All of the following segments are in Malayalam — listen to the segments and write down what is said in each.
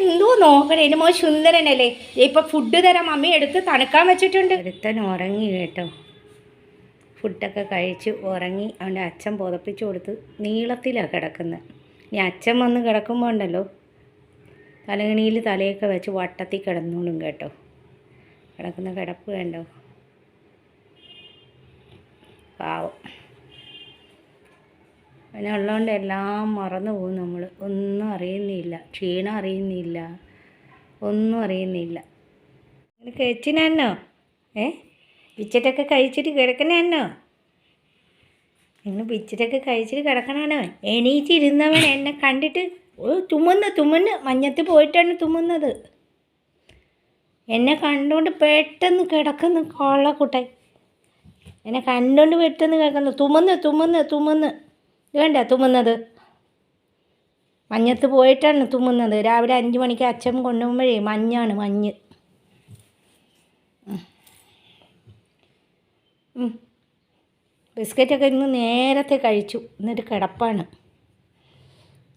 എന്തോ നോക്കണേ എന്റെ മോൻ സുന്ദരനല്ലേ? ഇപ്പൊ ഫുഡ് തരാം മമ്മി എടുത്ത് തണുക്കാൻ വെച്ചിട്ടുണ്ട്. ഒരുത്തൻ ഉറങ്ങി കേട്ടോ. ഫുഡൊക്കെ കഴിച്ച് ഉറങ്ങി അവന്റെ അച്ഛൻ പുതപ്പിച്ചു കൊടുത്ത് നീളത്തിലാണ് കിടക്കുന്നത് ഇനി അച്ഛൻ വന്ന് കിടക്കുമ്പോൾ ഉണ്ടല്ലോ തലകണിയിൽ തലയൊക്കെ വെച്ച് വട്ടത്തിൽ കിടന്നോളും കേട്ടോ. കിടക്കുന്ന കിടപ്പ് വേണ്ടോ പാവം. അതിനുള്ളതുകൊണ്ട് എല്ലാം മറന്നു പോകും നമ്മൾ ഒന്നും അറിയുന്നില്ല. ക്ഷീണം അറിയുന്നില്ല. ഒന്നും അറിയുന്നില്ല. നിനക്ക് കഴിച്ചിനോ ഏ? പിച്ചറ്റൊക്കെ കഴിച്ചിട്ട് കിടക്കണോ നിങ്ങൾ പിച്ചറ്റൊക്കെ കഴിച്ചിട്ട് കിടക്കണോ എണീച്ചിരുന്നവൻ എന്നെ കണ്ടിട്ട് തുമ്മുന്നു തുമ്മുന്നു. മഞ്ഞത്ത് പോയിട്ടാണ് തുമ്മുന്നത്. എന്നെ കണ്ടുകൊണ്ട് പെട്ടെന്ന് കിടക്കുന്നു കൊള്ളക്കുട്ടൻ എന്നെ കണ്ടുകൊണ്ട് പെട്ടെന്ന് കിടക്കുന്നു. തുമ്മുന്നു തുമ്മുന്നു തുമ്മുന്നു. വേണ്ട തുമ്മുന്നത്? മഞ്ഞത്ത് പോയിട്ടാണ് തുമ്മുന്നത്. രാവിലെ അഞ്ച് മണിക്ക് അച്ഛൻ കൊണ്ടുപോകുമ്പോഴേ മഞ്ഞാണ് മഞ്ഞ്. ബിസ്ക്കറ്റൊക്കെ ഇന്ന് നേരത്തെ കഴിച്ചു. എന്നിട്ട് കിടപ്പാണ്.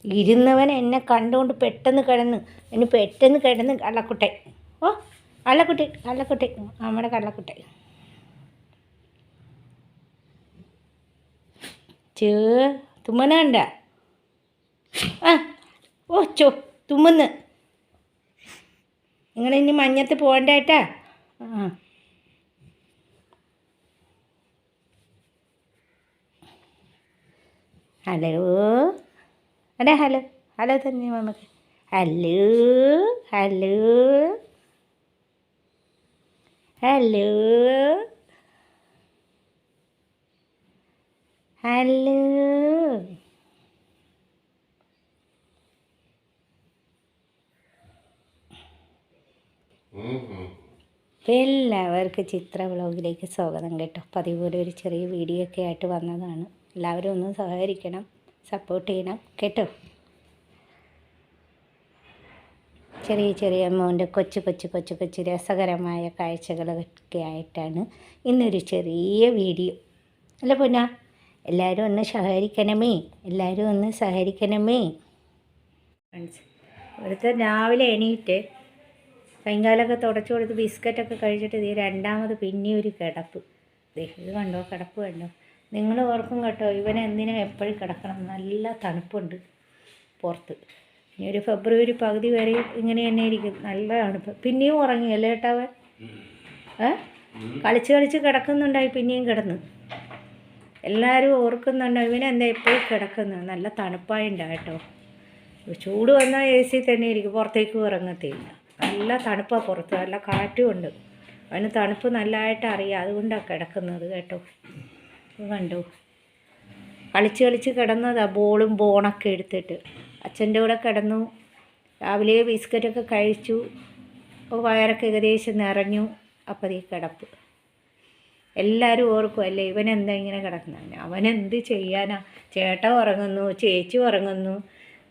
ഇരുന്നവൻ എന്നെ കണ്ടുകൊണ്ട് പെട്ടെന്ന് കിടന്ന് എന്നെ പെട്ടെന്ന് കിടന്ന് കള്ളക്കുട്ടെ ഓ കള്ളക്കുട്ടി കള്ളക്കുട്ടി. നമ്മുടെ കള്ളക്കുട്ടെ ചേ തുമ്മനണ്ട ആ ഓ ചോ തുമ്മുന്ന്. നിങ്ങൾ ഇനി മഞ്ഞത്ത് പോകണ്ടേട്ടാ ആ ഹലോ? അതെ ഹലോ. ഹലോ തന്നെ നമുക്ക് ഹലോ? ഹലോ? ഹലോ? ഹലോ. എല്ലാവർക്കും ചിത്ര വ്ളോഗിലേക്ക് സ്വാഗതം കേട്ടോ. പതിവ് പോലെ ഒരു ചെറിയ വീഡിയോ ഒക്കെ ആയിട്ട് വന്നതാണ്. എല്ലാവരും ഒന്ന് സഹകരിക്കണം സപ്പോർട്ട് ചെയ്യണം കേട്ടോ. ചെറിയ ചെറിയ മോന്റെ കൊച്ചു കൊച്ചു കൊച്ചു കൊച്ചു രസകരമായ കാഴ്ചകളൊക്കെ ആയിട്ടാണ് ഇന്നൊരു ചെറിയ വീഡിയോ അല്ല പൊന്ന? എല്ലാവരും ഒന്ന് സഹകരിക്കണമേ. എല്ലാവരും ഒന്ന് സഹകരിക്കണമേ. ഫ്രണ്ട്സ് ഇവിടുത്തെ രാവിലെ എണീറ്റ് കൈകാലൊക്കെ തുടച്ചു കൊടുത്ത് ബിസ്ക്കറ്റൊക്കെ കഴിച്ചിട്ട് ഇത് രണ്ടാമത് പിന്നെ ഒരു കിടപ്പ്. ഇത് കണ്ടോ കിടപ്പ് കണ്ടോ? നിങ്ങൾ ഓർക്കും കേട്ടോ ഇവനെ എന്തിനാ എപ്പോഴും കിടക്കണം? നല്ല തണുപ്പുണ്ട് പുറത്ത്. ഇനി ഒരു ഫെബ്രുവരി പകുതി വരെ ഇങ്ങനെ തന്നെ ഇരിക്കും. നല്ല തണുപ്പ്. പിന്നെയും ഉറങ്ങിയല്ലേ ഏട്ടാവൻ ഏ? കളിച്ച് കളിച്ച് കിടക്കുന്നുണ്ടായി പിന്നെയും കിടന്ന്. എല്ലാവരും ഓർക്കുന്നുണ്ടോ ഇവനെന്താ എപ്പോഴും കിടക്കുന്നത്? നല്ല തണുപ്പായിണ്ടാ കേട്ടോ. ചൂട് വന്നാൽ എ സി തന്നെ ഇരിക്കും പുറത്തേക്ക് ഇറങ്ങത്തില്ല. നല്ല തണുപ്പാണ് പുറത്ത് നല്ല കാറ്റും ഉണ്ട്. അവന് തണുപ്പ് നല്ലതായിട്ട് അറിയാം അതുകൊണ്ടാണ് കിടക്കുന്നത് കേട്ടോ. കണ്ടു? കളിച്ച് കളിച്ച് കിടന്നതാണ് ബോളും ബോണൊക്കെ എടുത്തിട്ട്. അച്ഛന്റെ കൂടെ കിടന്നു രാവിലെ ബിസ്ക്കറ്റൊക്കെ കഴിച്ചു വയറൊക്കെ ഏകദേശം നിറഞ്ഞു അപ്പോൾ ഈ കിടപ്പ്. എല്ലാവരും ഓർക്കും അല്ലേ എന്താ ഇങ്ങനെ കിടക്കുന്നത് അവനെന്ത് ചെയ്യാനാ? ചേട്ട ഉറങ്ങുന്നു ചേച്ചി ഉറങ്ങുന്നു.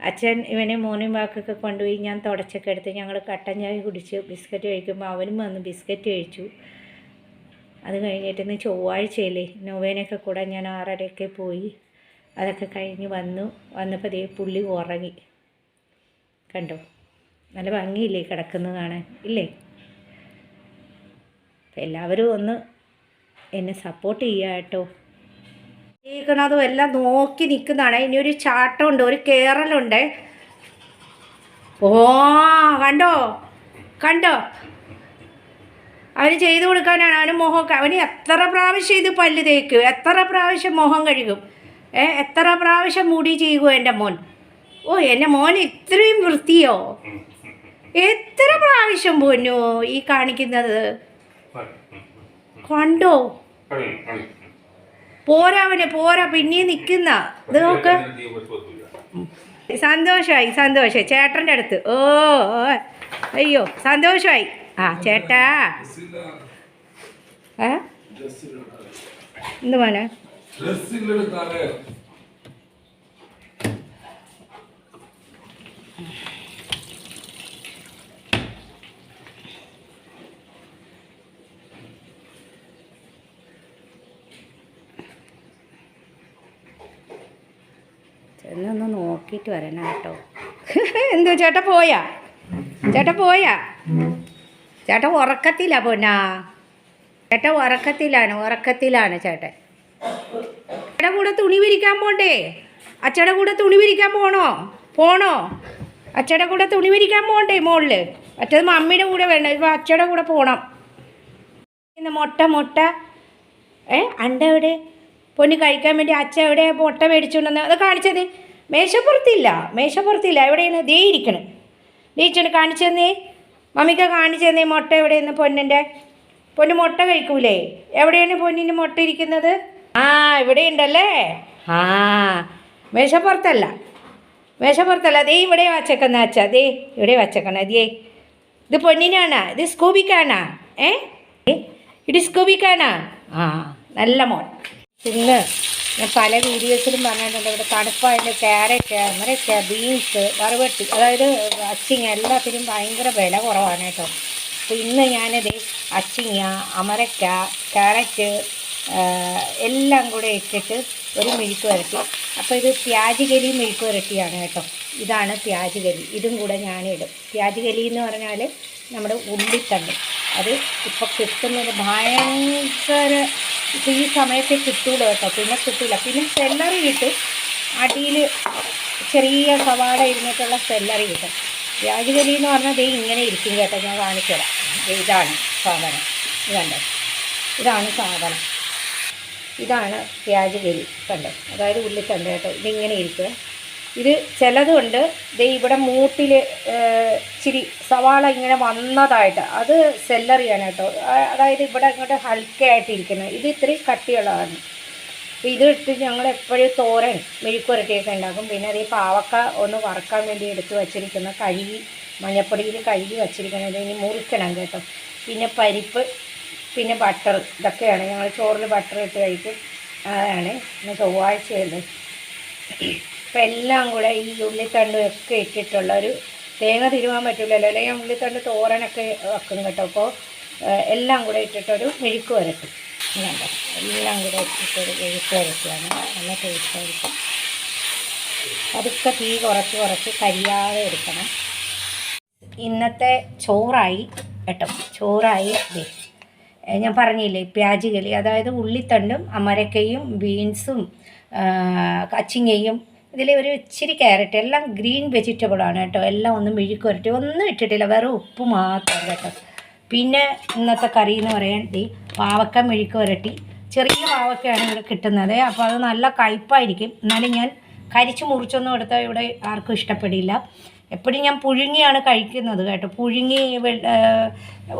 അച്ഛൻ ഇവനെ മോനും വാക്കൊക്കെ കൊണ്ടുപോയി ഞാൻ തുടച്ചൊക്കെ എടുത്ത് ഞങ്ങൾ കട്ടൻ ചായ കുടിച്ച് ബിസ്ക്കറ്റ് കഴിക്കുമ്പോൾ അവനും വന്ന് ബിസ്ക്കറ്റ് കഴിച്ചു. അത് കഴിഞ്ഞിട്ട് ഇന്ന് ചൊവ്വാഴ്ചയല്ലേ നൊവേനൊക്കെ കൂടെ ഞാൻ ആറരയൊക്കെ പോയി. അതൊക്കെ കഴിഞ്ഞ് വന്നു. വന്നപ്പോൾ ദേ പുള്ളി ഉറങ്ങി. കണ്ടോ? നല്ല ഭംഗിയില്ലേ കിടക്കുന്നത് കാണാൻ ഇല്ലേ? എല്ലാവരും ഒന്ന് എന്നെ സപ്പോർട്ട് ചെയ്യുക കേട്ടോ കേൾക്കണതും എല്ലാം നോക്കി നിൽക്കുന്നതാണ്. ഇനി ഒരു ചാട്ടമുണ്ട് ഒരു കേറലുണ്ട്. ഓ കണ്ടോ? കണ്ടോ? അവന് ചെയ്തു കൊടുക്കാനാണ്. അവന് മുഖമൊക്കെ അവന് എത്ര പ്രാവശ്യം ഇത് പല്ല് തേക്കും. എത്ര പ്രാവശ്യം മുഖം കഴുകും. ഏ എത്ര പ്രാവശ്യം മുടി ചെയ്യുമോ എന്റെ മോൻ. ഓ എന്റെ മോൻ ഇത്രയും വൃത്തിയോ? എത്ര പ്രാവശ്യം പോന്നു ഈ കാണിക്കുന്നത്? കണ്ടോ? പോരാ അവന് പോരാ പിന്നെയും നിൽക്കുന്ന ഇത് നോക്ക്. സന്തോഷമായി സന്തോഷമായി ചേട്ടന്റെ അടുത്ത്. ഓ അയ്യോ സന്തോഷമായി ആ ചേട്ടാ. ഏ? എന്ത് മോനെ? നോക്കിയിട്ട് വരണം കേട്ടോ. എന്തോ ചേട്ട പോയാ? ചേട്ട പോയാ? ചേട്ടൻ ഉറക്കത്തില്ല പൊന്നാ. ചേട്ടൻ ഉറക്കത്തിലാണ് ഉറക്കത്തിലാണ് ചേട്ടൻ. അച്ഛയുടെ കൂടെ തുണി വിരിക്കാൻ പോണ്ടേ? അച്ഛയുടെ കൂടെ തുണി വിരിക്കാൻ പോണോ? പോണോ? അച്ഛയുടെ കൂടെ തുണി വിരിക്കാൻ പോണ്ടേ മോളിൽ? മറ്റേത് മമ്മിയുടെ കൂടെ വേണ്ട ഇപ്പൊ അച്ഛയുടെ കൂടെ പോണം. ഇന്ന് മുട്ട മുട്ട. ഏ അണ്ട എവിടെ? പൊന്നി കഴിക്കാൻ വേണ്ടി അച്ഛ എവിടെ? മുട്ട മേടിച്ചുകൊണ്ടെന്ന് അത് കാണിച്ചത്. മേശപ്പുറത്തില്ല മേശപ്പുറത്തില്ല. എവിടെയാണ്? ദേ ഇരിക്കണ്. ദേ ഇച്ചോണ്ട് കാണിച്ചു തന്നേ. മമ്മിക്ക കാണിച്ചു തന്നേ മുട്ട എവിടെയെന്ന് പൊന്നിന്റെ പൊന്ന് മുട്ട കഴിക്കൂലേ? എവിടെയാണ് പൊന്നിന്റെ മുട്ട ഇരിക്കുന്നത്? ആ ഇവിടെ ഉണ്ടല്ലേ ആ മേശപ്പുറത്തല്ല. മേശപ്പുറത്തല്ല. ദേ ഇവിടെ വച്ചേക്കുന്ന അച്ഛ. ദേ ഇവിടെ വച്ചേക്കണ. ദേ. ഇത് പൊന്നിനാണാ. ഇത് സ്കൂബിക്കാണാ. ഏ, ഇത് സ്കൂബിക്കാണാ? ആ നല്ല മോൻ. പിന്നെ ഞാൻ പല വീഡിയോസിലും പറഞ്ഞിട്ടുണ്ട്. ഇവിടെ തണുപ്പായതിന്റെ ക്യാരറ്റ് അമരക്ക ബീൻസ് വറുവട്ടി അതായത് അച്ചിങ്ങ എല്ലാത്തിനും ഭയങ്കര വില കുറവാണ് കേട്ടോ. അപ്പോൾ ഇന്ന് ഞാനിത് അച്ചിങ്ങ അമരക്ക ക്യാരറ്റ് എല്ലാം കൂടെ ഇട്ടിട്ട് ഒരു മെഴുക്ക് വരട്ടി. അപ്പോൾ ഇത് പ്യാജുകലി മെഴുക്ക് വരട്ടിയാണ് കേട്ടോ. ഇതാണ് പ്യാജുകലി. ഇതും കൂടെ ഞാനിടും. പ്യാജുകലി എന്ന് പറഞ്ഞാൽ നമ്മുടെ ഉള്ളിത്തണ്ട്. അത് ഇപ്പോൾ കിട്ടുന്നത് ഭയങ്കര ഇപ്പോൾ ഈ സമയത്ത് കിട്ടൂല കേട്ടോ. പിന്നെ കിട്ടൂല. പിന്നെ സെല്ലറി കിട്ടും. അടിയിൽ ചെറിയ സവാട ഇരുന്നിട്ടുള്ള സെല്ലറി കിട്ടും. വ്യാജകലി എന്ന് പറഞ്ഞാൽ ദേ ഇങ്ങനെ ഇരിക്കും കേട്ടോ. ഞാൻ കാണിച്ചു തരാം ദേ ഇതാണ് സാധനം. ഇതുണ്ട് ഇതാണ് സാധനം. ഇതാണ് വ്യാജകലി കണ്ടോ? അതായത് ഉള്ളിത്തണ്ട് കേട്ടോ? ഇതിങ്ങനെ ഇരിക്കുക ഇത് ചിലതുണ്ട്. ദേ ഇവിടെ മൂട്ടിൽ ഇച്ചിരി സവാള ഇങ്ങനെ വന്നതായിട്ട്. അത് സെല്ലറിയാണ് കേട്ടോ. അതായത് ഇവിടെ ഇങ്ങോട്ട് ഹൽക്കായിട്ടിരിക്കുന്നത് ഇത് ഇത്രയും കട്ടിയുള്ളതാണ്. ഇത് ഇട്ട് ഞങ്ങൾ എപ്പോഴും തോരൻ മെഴുക്കുരട്ടിയൊക്കെ ഉണ്ടാക്കും. പിന്നെ അതേ പാവക്ക ഒന്ന് വറക്കാൻ വേണ്ടി എടുത്ത് വച്ചിരിക്കുന്ന കഴുകി മഞ്ഞപ്പൊടിയിൽ കഴുകി വച്ചിരിക്കുന്നത്. ഇനി മുറിക്കണം കേട്ടോ. പിന്നെ പരിപ്പ് പിന്നെ ബട്ടർ ഇതൊക്കെയാണ് ഞങ്ങൾ ചോറിൽ ബട്ടർ ഇട്ട് കഴിക്കും. അതാണ് ഇന്ന് ചൊവ്വാഴ്ചയല്ലേ. അപ്പം എല്ലാം കൂടെ ഈ ഉള്ളിത്തണ്ടും ഒക്കെ ഇട്ടിട്ടുള്ള ഒരു തേങ്ങ തിരുവാൻ പറ്റില്ലല്ലോ അല്ലെങ്കിൽ ഉള്ളിത്തണ്ട് തോരനൊക്കെ വെക്കും കേട്ടോ. അപ്പോൾ എല്ലാം കൂടെ ഇട്ടിട്ടൊരു മെഴുക്ക് വരട്ടും. ഇങ്ങനെ എല്ലാം കൂടെ ഇട്ടിട്ടൊരു മെഴുക്ക് വരട്ടിയാണ്. നല്ല ടേസ്റ്റായിരിക്കും അതൊക്കെ തീ കുറച്ച് കുറച്ച് കരിയാതെ എടുക്കണം. ഇന്നത്തെ ചോറായി കേട്ടോ. ചോറായി ഞാൻ പറഞ്ഞില്ലേ പ്യാജികളി അതായത് ഉള്ളിത്തണ്ടും അമരക്കയും ബീൻസും കച്ചിങ്ങയും ഇതിൽ ഒരു ഇച്ചിരി ക്യാരറ്റ് എല്ലാം ഗ്രീൻ വെജിറ്റബിൾ ആണ് കേട്ടോ. എല്ലാം ഒന്ന് മിഴുക്ക് വരട്ടി. ഒന്നും ഇട്ടിട്ടില്ല. വെറും ഉപ്പ് മാത്രം കേട്ടോ. പിന്നെ ഇന്നത്തെ കറി എന്ന് പറയാൻ ഈ പാവക്ക വരട്ടി. ചെറിയ പാവക്കയാണ് ഇവിടെ കിട്ടുന്നത്. അപ്പോൾ അത് നല്ല കയ്പ്പായിരിക്കും എന്നാലും ഞാൻ കരിച്ച് മുറിച്ചൊന്നും എടുത്താൽ ഇവിടെ ആർക്കും ഇഷ്ടപ്പെടില്ല. എപ്പോഴും ഞാൻ പുഴുങ്ങിയാണ് കഴിക്കുന്നത് കേട്ടോ. പുഴുങ്ങി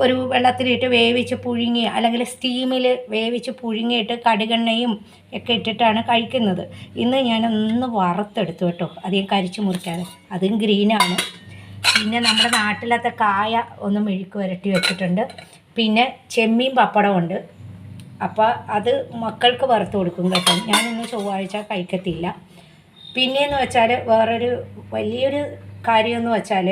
ഒരു വെള്ളത്തിലിട്ട് വേവിച്ച് പുഴുങ്ങി അല്ലെങ്കിൽ സ്റ്റീമിൽ വേവിച്ച് പുഴുങ്ങിയിട്ട് കടുകെണ്ണയും ഒക്കെ ഇട്ടിട്ടാണ് കഴിക്കുന്നത്. ഇന്ന് ഞാനൊന്ന് വറുത്തെടുത്തു കേട്ടോ. അധികം കരിച്ചു മുറിക്കാതെ. അതും ഗ്രീനാണ്. പിന്നെ നമ്മുടെ നാട്ടിലത്തെ കായ ഒന്ന് മെഴുക്ക് വരട്ടി വെച്ചിട്ടുണ്ട്. പിന്നെ ചെമ്മീൻ പപ്പടമുണ്ട് അപ്പോൾ അത് മക്കൾക്ക് വറുത്ത് കൊടുക്കും കേട്ടോ. ഞാനിന്ന് ചൊവ്വാഴ്ച കഴിക്കത്തില്ല. പിന്നെയെന്ന് വെച്ചാൽ വേറൊരു വലിയൊരു കാര്യമെന്ന് വെച്ചാൽ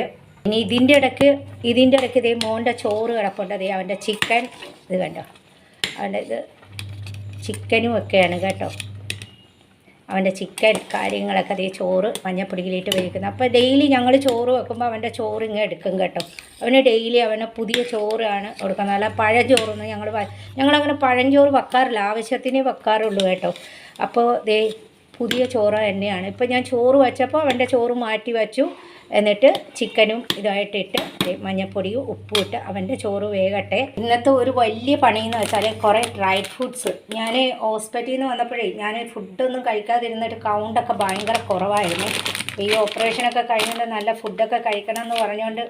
ഇനി ഇതിന്റെ ഇടയ്ക്ക് ഇതിന്റെ ഇടയ്ക്ക് ഇതേ മോന്റെ ചോറ് കിടപ്പുണ്ട്. അതേ അവന്റെ ചിക്കൻ ഇത് കണ്ടോ? അവന്റെ ഇത് ചിക്കനും ഒക്കെയാണ് കേട്ടോ. അവന്റെ ചിക്കൻ കാര്യങ്ങളൊക്കെ അതേ ചോറ് മഞ്ഞപ്പൊടിയിലിട്ട് വേവിക്കുന്നത് അപ്പോൾ ഡെയിലി ഞങ്ങൾ ചോറ് വെക്കുമ്പോൾ അവന്റെ ചോറ് ഇങ്ങനെ എടുക്കും കേട്ടോ. അവന് ഡെയിലി അവനെ പുതിയ ചോറാണ് കൊടുക്കുന്നത്. അല്ല പഴം ചോറൊന്നും ഞങ്ങൾ ഞങ്ങളങ്ങനെ പഴഞ്ചോറ് വെക്കാറില്ല. ആവശ്യത്തിനേ വെക്കാറുള്ളൂ കേട്ടോ. അപ്പോൾ ദേ പുതിയ ചോറ് തന്നെയാണ്. ഇപ്പം ഞാൻ ചോറ് വെച്ചപ്പോൾ അവന്റെ ചോറ് മാറ്റി വെച്ചു. എന്നിട്ട് ചിക്കനും ഇതായിട്ട് ഇട്ട് മഞ്ഞപ്പൊടിയും ഉപ്പും ഇട്ട് അവന്റെ ചോറ് വേകട്ടെ. ഇന്നത്തെ ഒരു വലിയ പണിയെന്ന് വെച്ചാൽ കുറേ ഡ്രൈ ഫ്രൂട്ട്സ്. ഞാൻ ഹോസ്പിറ്റലിൽ നിന്ന് വന്നപ്പോഴേ ഞാൻ ഫുഡൊന്നും കഴിക്കാതിരുന്നിട്ട് കൗണ്ടൊക്കെ ഭയങ്കര കുറവായിരുന്നു. ഈ ഓപ്പറേഷനൊക്കെ കഴിഞ്ഞുകൊണ്ട് നല്ല ഫുഡൊക്കെ കഴിക്കണം എന്ന് പറഞ്ഞുകൊണ്ട്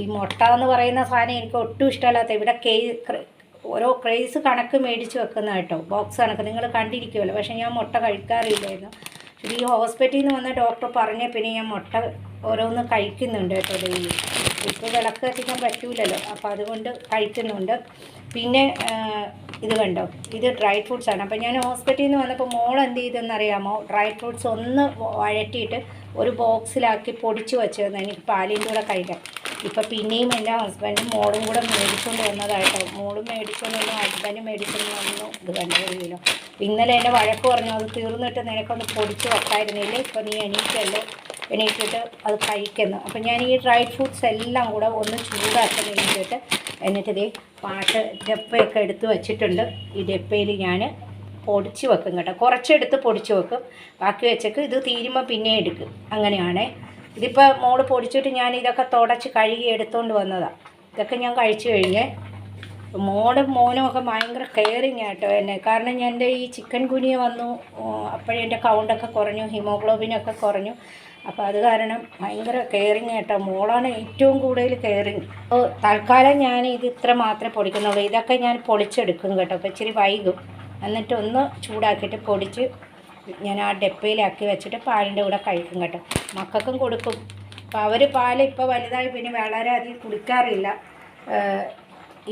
ഈ മുട്ട എന്ന് പറയുന്ന സാധനം എനിക്ക് ഒട്ടും ഇഷ്ടമല്ലാത്ത ഇവിടെ കേ ഓരോ ക്രേസ് കണക്ക് മേടിച്ച് വെക്കുന്ന കേട്ടോ ബോക്സ് കണക്ക്. നിങ്ങൾ കണ്ടിരിക്കുമല്ലോ. പക്ഷേ ഞാൻ മുട്ട കഴിക്കാറില്ലായിരുന്നു. ഈ ഹോസ്പിറ്റലിൽ നിന്ന് വന്ന ഡോക്ടർ പറഞ്ഞ പിന്നെ ഞാൻ മുട്ട ഓരോന്ന് കഴിക്കുന്നുണ്ട് കേട്ടോ ഡെയിലി. ഇപ്പോൾ വിളക്ക് കത്തിക്കാൻ പറ്റൂലല്ലോ. അപ്പോൾ അതുകൊണ്ട് കഴിക്കുന്നുണ്ട്. പിന്നെ ഇത് കണ്ടോ? ഇത് ഡ്രൈ ഫ്രൂട്ട്സ് ആണ്. അപ്പോൾ ഞാൻ ഹോസ്പിറ്റലിൽ നിന്ന് വന്നപ്പോൾ മോൾ എന്ത് ചെയ്തെന്നറിയാമോ? ഡ്രൈ ഫ്രൂട്ട്സ് ഒന്ന് വഴറ്റിയിട്ട് ഒരു ബോക്സിലാക്കി പൊടിച്ച് വെച്ചതെന്ന് എനിക്ക് പാലിന്റെ കൂടെ കഴിക്കാം ഇപ്പം പിന്നെയും എന്റെ ഹസ്ബൻഡും മോളും കൂടെ മേടിച്ചുകൊണ്ട് വന്നതായിട്ടോ മോളും മേടിച്ചുകൊണ്ട് വന്നു ഹസ്ബൻഡും മേടിച്ചുകൊണ്ട് വന്നു. ഇത് കണ്ടു ഒരു കിലോ ഇന്നലെ എന്റെ വഴക്ക് പറഞ്ഞു അത് തീർന്നിട്ട് നിനക്കൊന്ന് പൊടിച്ച് വെക്കായിരുന്നില്ലേ? ഇപ്പം നീ എണീറ്റല്ലേ? എണീറ്റിട്ട് അത് കഴിക്കുന്നു. അപ്പം ഞാൻ ഈ ഡ്രൈ ഫ്രൂട്ട്സ് എല്ലാം കൂടെ ഒന്ന് ചൂടാക്കാൻ എണീറ്റിട്ട് എന്നിട്ട് ഇതേ പാട്ട് ഡപ്പയൊക്കെ എടുത്ത് വെച്ചിട്ടുണ്ട്. ഈ ഡപ്പയിൽ ഞാൻ പൊടിച്ച് വെക്കും കേട്ടോ. കുറച്ചെടുത്ത് പൊടിച്ച് വെക്കും. ബാക്കി വെച്ചേക്ക് ഇത് തീരുമ്പോൾ പിന്നെ എടുക്കും. അങ്ങനെയാണേ. ഇതിപ്പോൾ മോൾ പൊടിച്ചിട്ട് ഞാൻ ഇതൊക്കെ തുടച്ച് കഴുകി എടുത്തുകൊണ്ട് വന്നതാണ് ഇതൊക്കെ ഞാൻ കഴിച്ചു കഴിഞ്ഞ് മോളും മോനും ഒക്കെ ഭയങ്കര കെയറിങ് ആട്ടോ എന്നെ. കാരണം എന്റെ ഈ ചിക്കൻ കുനിയ വന്നു. അപ്പോഴെന്റെ കൗണ്ടൊക്കെ കുറഞ്ഞു. ഹിമോഗ്ലോബിനൊക്കെ കുറഞ്ഞു. അപ്പോൾ അത് കാരണം ഭയങ്കര കെയറിങ് കേട്ടോ മോളാണ് ഏറ്റവും കൂടുതൽ കെയറിങ് അപ്പോൾ തൽക്കാലം ഞാൻ ഇത് ഇത്ര മാത്രമേ പൊടിക്കുന്നുള്ളൂ. ഇതൊക്കെ ഞാൻ പൊളിച്ചെടുക്കും കേട്ടോ. അപ്പോൾ ഇച്ചിരി വൈകും. എന്നിട്ട് ഒന്ന് ചൂടാക്കിയിട്ട് പൊടിച്ച് ഞാൻ ആ ഡെപ്പയിലാക്കി വെച്ചിട്ട് പാലിന്റെ കൂടെ കഴിക്കും കേട്ടോ. മക്കൾക്കും കൊടുക്കും. അപ്പോൾ അവർ പാൽ ഇപ്പോൾ വലുതായി പിന്നെ വളരെ അധികം കുടിക്കാറില്ല.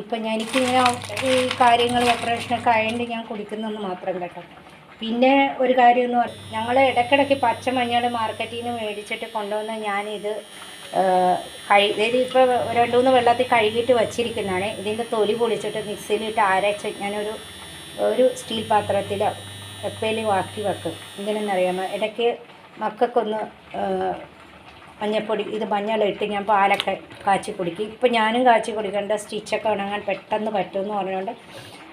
ഇപ്പം എനിക്കിങ്ങനെ ഈ കാര്യങ്ങൾ ഓപ്പറേഷനൊക്കെ ആയതുകൊണ്ട് ഞാൻ കുടിക്കുന്നതെന്ന് മാത്രം കേട്ടോ. പിന്നെ ഒരു കാര്യം എന്ന് പറഞ്ഞാൽ ഞങ്ങൾ ഇടയ്ക്കിടയ്ക്ക് പച്ചമഞ്ഞൾ മാർക്കറ്റിൽ നിന്ന് മേടിച്ചിട്ട് കൊണ്ടുവന്ന് ഞാനിത് കഴുകി കഴി ഇത് ഇപ്പോൾ രണ്ട് മൂന്ന് വെള്ളത്തിൽ കഴുകിയിട്ട് വച്ചിരിക്കുന്നതാണ്. ഇതിന്റെ തൊലി പൊളിച്ചിട്ട് മിക്സിയിലിട്ട് അരച്ച് ഞാനൊരു ഒരു സ്റ്റീൽ പാത്രത്തിൽ എപ്പയിൽ ആക്കി വെക്കും. എന്തിനെന്നറിയാമോ ഇടയ്ക്ക് മക്കൾക്കൊന്ന് മഞ്ഞപ്പൊടി ഇത് മഞ്ഞളിട്ട് ഞാൻ പാലൊക്കെ കാച്ചി കുടിക്കും. ഇപ്പം ഞാനും കാച്ചി കുടിക്കേണ്ട സ്റ്റിച്ചൊക്കെ ഉണങ്ങാൻ പെട്ടെന്ന് പറ്റുമെന്ന് പറഞ്ഞുകൊണ്ട്